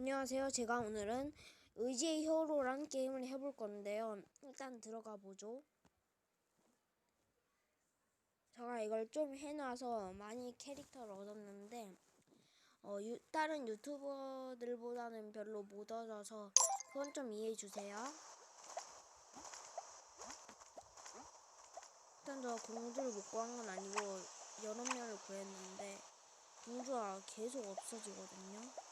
안녕하세요. 제가 오늘은 의지의 히어로란 게임을 해볼 건데요. 일단 들어가 보죠. 제가 이걸 좀 해놔서 많이 캐릭터를 얻었는데 어, 유, 다른 유튜버들보다는 별로 못 얻어서 그건 좀 이해해 주세요. 일단 저 공주를 못 구한 건 아니고 여러 명을 구했는데 공주가 계속 없어지거든요.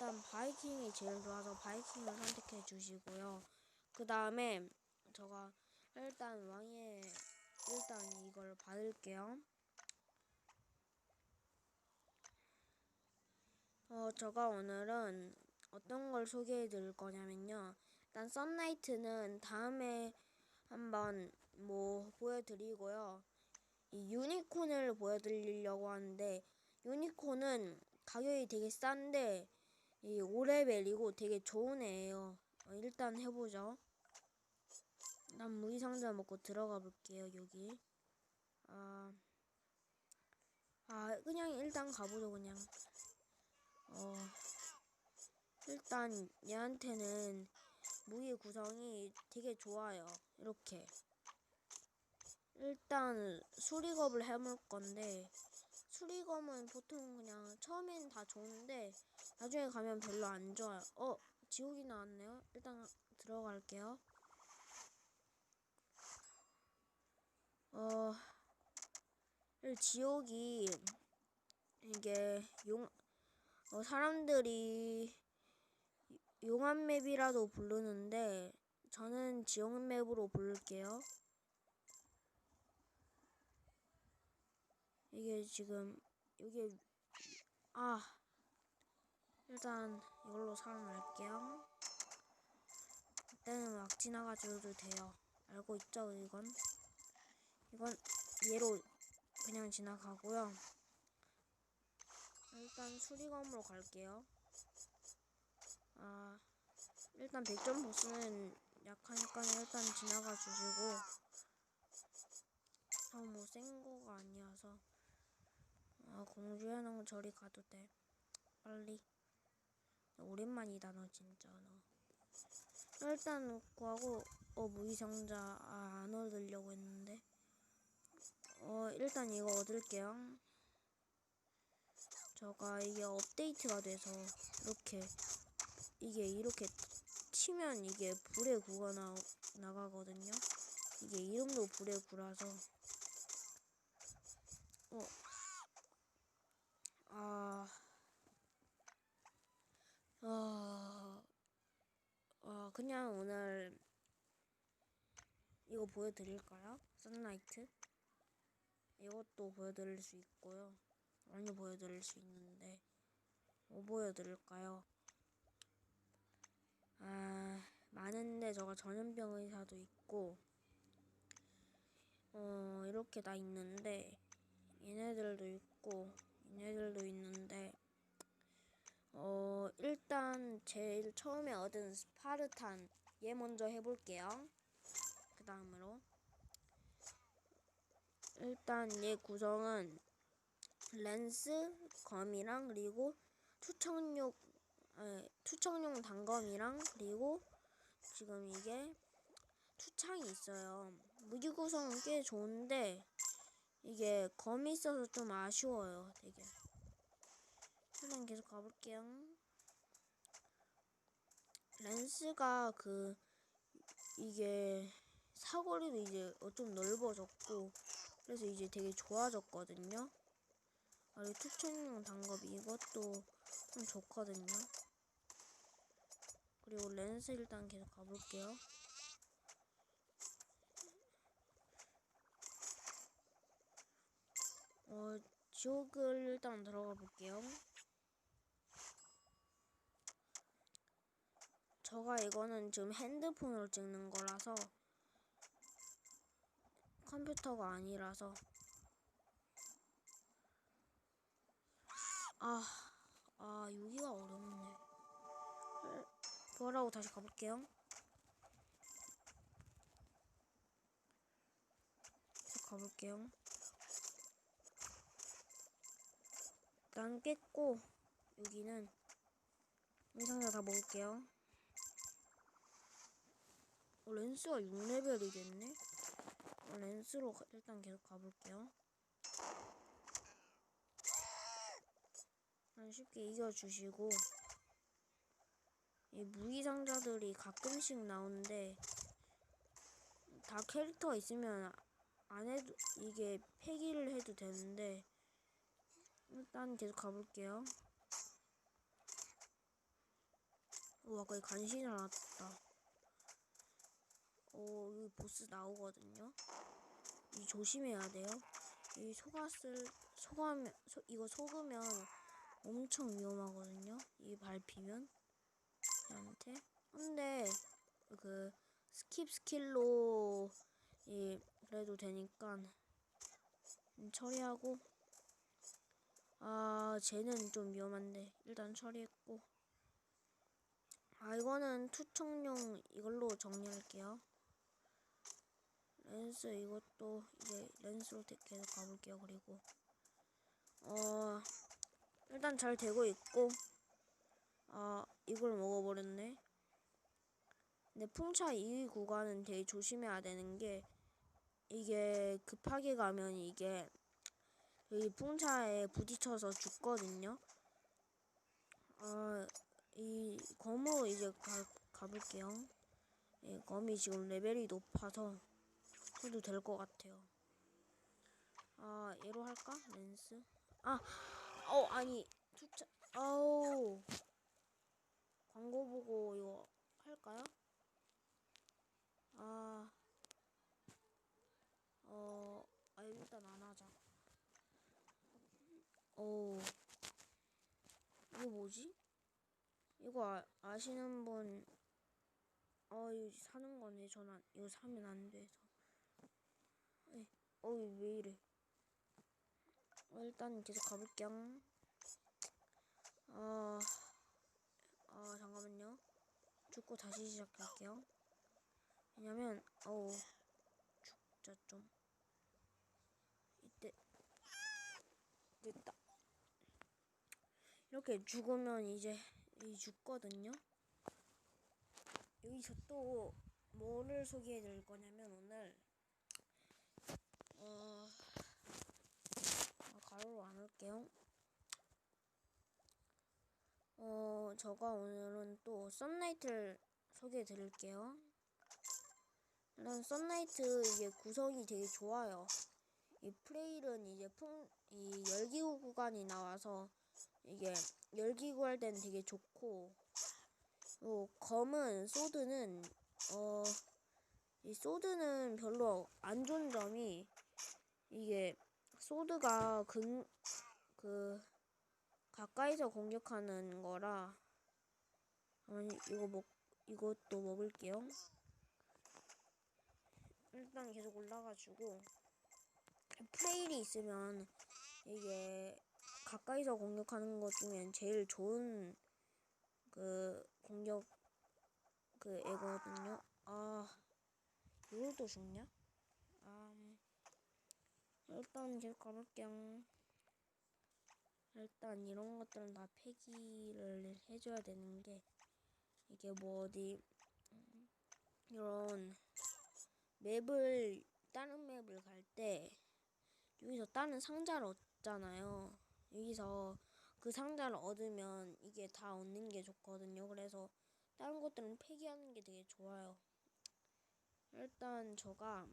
일단 바이킹이 제일 좋아서 바이킹을 선택해 주시고요. 그 다음에 제가 일단 왕의 일단 이걸 받을게요. 어, 제가 오늘은 어떤 걸 소개해 드릴 거냐면요. 일단 썬라이트는 다음에 한번 뭐 보여드리고요. 이 유니콘을 보여드리려고 하는데 유니콘은 가격이 되게 싼데 이 5레벨이고 되게 좋은 애예요. 어, 일단 해보죠. 난 무기상자 먹고 들어가 볼게요. 여기. 아, 아 그냥 일단 가보죠. 그냥. 어, 일단 얘한테는 무기 구성이 되게 좋아요. 이렇게. 일단 수리검을 해볼 건데 수리검은 보통 그냥 처음엔 다 좋은데 나중에 가면 별로 안 좋아요. 어, 지옥이 나왔네요. 일단 들어갈게요. 어, 이 지옥이 이게 용 어, 사람들이 용암 맵이라도 부르는데 저는 지옥 맵으로 부를게요. 이게 지금 이게 아 일단 이걸로 살아날게요. 이때는 막 지나가줘도 돼요. 알고 있죠 이건? 이건 얘로 그냥 지나가고요. 일단 수리검으로 갈게요. 아 일단 100점 보스는 약하니까 일단 지나가 주시고 너무 센 거가 아니어서 아 공주야는 저리 가도 돼 빨리 오랜만이다 너 진짜 너. 일단 구하고 어 무기상자 아, 안 얻으려고 했는데. 어 일단 이거 얻을게요. 저가 이게 업데이트가 돼서 이렇게 이게 이렇게 치면 이게 불의 구가 나, 나가거든요. 이게 이름도 불의 구라서. 어. 아, 어, 어, 그냥 오늘 이거 보여드릴까요? 선라이트? 이것도 보여드릴 수 있고요. 많이 보여드릴 수 있는데, 뭐 보여드릴까요? 아, 많은데 저가 전염병 의사도 있고, 어, 이렇게 다 있는데, 얘네들도 있고, 얘네들도 있는데 어 일단 제일 처음에 얻은 스파르탄 얘 먼저 해볼게요. 그 다음으로. 일단 얘 구성은 렌스 검이랑 그리고 투척용 아, 투척용 단검이랑 그리고 지금 이게 투창이 있어요. 무기 구성은 꽤 좋은데 이게 검이 있어서 좀 아쉬워요, 되게. 일단 계속 가볼게요. 렌스가 그, 이게 사거리도 이제 좀 넓어졌고, 그래서 이제 되게 좋아졌거든요. 그리고 투척용 단검 이것도 좀 좋거든요. 그리고 렌스 일단 계속 가볼게요. 어, 지옥을 일단 들어가 볼게요. 저가 이거는 지금 핸드폰으로 찍는 거라서 컴퓨터가 아니라서 아, 아 여기가 어렵네. 뭐라고 다시 가볼게요. 가볼게요. 난 깼고 여기는 이 상자 다 먹을게요. 어, 렌스가 6레벨이 됐네? 어, 렌스로 가- 일단 계속 가볼게요. 한 쉽게 이겨주시고 이 무기 상자들이 가끔씩 나오는데 다 캐릭터가 있으면 안 해도 이게 폐기를 해도 되는데 일단 계속 가볼게요. 우와 거의 간신히 나왔다. 어 여기 보스 나오거든요. 이 조심해야 돼요. 이 속았을 속하면 소, 이거 속으면 엄청 위험하거든요. 이 밟히면 얘한테. 근데 그 스킵 스킬로 이 그래도 되니까 음, 처리하고 아 쟤는 좀 위험한데 일단 처리했고 아 이거는 투척용 이걸로 정리할게요. 렌스 이것도 이제 렌스로 대- 계속 가볼게요. 그리고 어 일단 잘 되고 있고 아 이걸 먹어버렸네. 근데 풍차 2위 구간은 되게 조심해야 되는 게 이게 급하게 가면 이게 여기 풍차에 부딪혀서 죽거든요. 아, 이 검으로 이제 가, 가볼게요. 예, 검이 지금 레벨이 높아서 해도 될 것 같아요. 아, 얘로 할까? 렌스? 아, 어, 아니, 투차, 아우. 광고 보고 이거 할까요? 아, 어, 아, 일단 안 하자. 어, 이거 뭐지? 이거 아, 아시는 분, 어, 이거 사는 거네. 전안 이거 사면 안 돼서. 에이, 어, 왜 이래? 어, 일단 계속 가볼게요. 아, 아, 잠깐만요. 죽고 다시 시작할게요. 왜냐면, 어우, 죽자 좀. 이때, 됐다. 이렇게 죽으면 이제 이 죽거든요. 여기서 또 뭐를 소개해 드릴 거냐면 오늘 어 아, 가로로 안 할게요. 어 저가 오늘은 또 썬라이트를 소개해 드릴게요. 일단 썬라이트 이게 구성이 되게 좋아요. 이 프레일은 이제 풍, 이 열기구 구간이 나와서 이게 열기 구 할 때는 되게 좋고 요 검은 소드는 어 이 소드는 별로 안 좋은 점이 이게 소드가 근 그 가까이서 공격하는 거라 아니 이거 먹 이것도 먹을게요. 일단 계속 올라가지고 프레일이 있으면 이게 가까이서 공격하는 것 중엔 제일 좋은 그 공격 그 애거든요. 아 이걸 또 죽냐? 아 일단 계속 가볼게요. 일단 이런 것들은 다 폐기를 해줘야 되는 게 이게 뭐 어디 음, 이런 맵을 다른 맵을 갈 때 여기서 다른 상자를 얻잖아요. 여기서 그 상자를 얻으면 이게 다 얻는 게 좋거든요. 그래서 다른 것들은 폐기하는 게 되게 좋아요. 일단 저가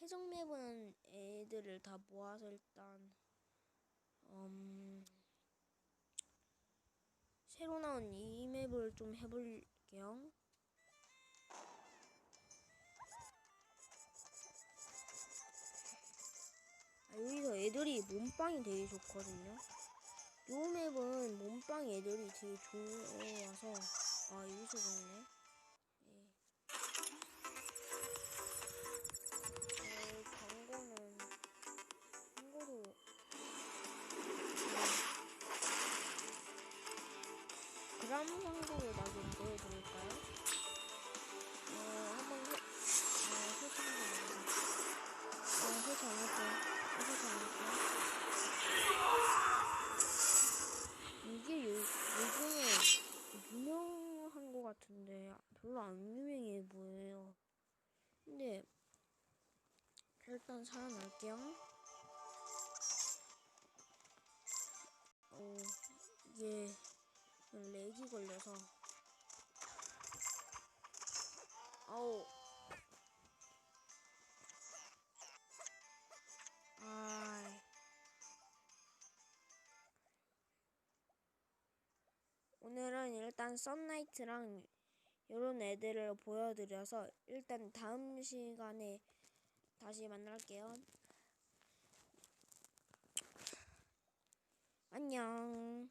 해적 맵은 애들을 다 모아서 일단 음 새로 나온 이 맵을 좀 해볼게요. 아, 여기서 애들이 몸빵이 되게 좋거든요. 요 맵은 몸빵 애들이 되게 좋아서 아 여기서 좋네. 그람 광고를 나좀 보여드릴까요? 어 한번 해, 어 한번 해보자. 어 설치 안 할게요. 어, 설치 안 할게요. 이게 요, 요즘에 별로 안 유명해 보여요. 근데 일단 살아날게요. 어, 이게 렉이 걸려서 아우 아 오늘은 일단 썬나이트랑 이런 애들을 보여드려서 일단 다음 시간에 다시 만날게요. 안녕.